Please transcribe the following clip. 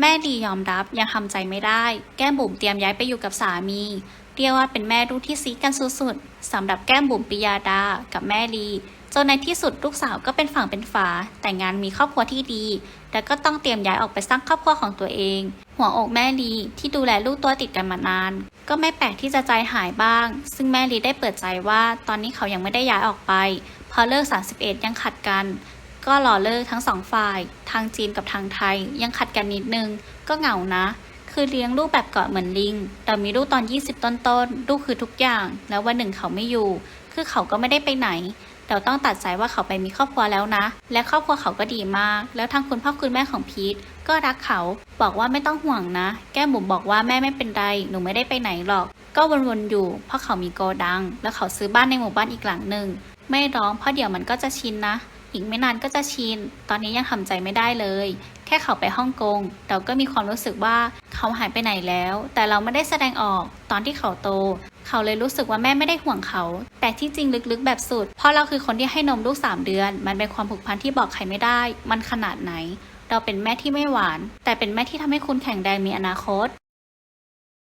แม่ดียอมรับยังทำใจไม่ได้ แก้มบุ๋มเตรียมย้ายไปอยู่กับสามีเรียกว่าเป็นแม่ลูกที่ซีกันสุดๆสำหรับแก้มบุ๋มปิยาดา กับแม่ลีจนในที่สุดลูกสาวก็เป็นฝั่งเป็นฝา แต่งงานมีครอบครัวที่ดี แต่ก็ต้องเตรียมย้ายออกไปสร้างครอบครัวของตัวเอง หัวอกแม่ลีที่ดูแลลูกตัวติดกันมานาน ก็ไม่แปลกที่จะใจหายบ้าง ซึ่งแม่ลีได้เปิดใจว่า ตอนนี้เขายังไม่ได้ย้ายออกไปเพราะเลิก 31 ยังขัดกัน ก็รอเลิกทั้งสองฝ่าย ทางจีนกับทางไทย ยังขัดกันนิดนึง ก็เหงานะ คือเลี้ยงลูกแบบเกาะเหมือนลิง แต่มีลูกตอน 20 ต้นต้นลูกคือทุกอย่าง แล้ววันหนึ่งเขาไม่อยู่ คือเขาก็ไม่ได้ไปไหนแต่ต้องตัดใจว่าเขาไปมีครอบครัวแล้วนะ และครอบครัวเขาก็ดีมาก แล้วทางคุณพ่อคุณแม่ของพีทก็รักเขา บอกว่าไม่ต้องห่วงนะ แก้มบุ๋มบอกว่าแม่ไม่เป็นไร หนูไม่ได้ไปไหนหรอก ก็วนๆอยู่ เพราะเขามีโกดัง แล้วเขาซื้อบ้านในหมู่บ้านอีกหลังหนึ่ง ไม่ร้อง เพราะเดี๋ยวมันก็จะชินนะ อีกไม่นานก็จะชิน ตอนนี้ยังทำใจไม่ได้เลย แค่เขาไปฮ่องกง เราก็มีความรู้สึกว่าเขาหายไปไหนแล้ว แต่เราไม่ได้แสดงออกตอนที่เขาโต เขาเลยรู้สึกว่าแม่ไม่ได้ห่วงเขา แต่ที่จริงลึกๆแบบสุด เพราะเราคือคนที่ให้นมลูก 3 เดือน มันเป็นความผูกพันที่บอกใครไม่ได้ มันขนาดไหน เราเป็นแม่ที่ไม่หวาน แต่เป็นแม่ที่ทำให้คุณแข็งแรงมีอนาคต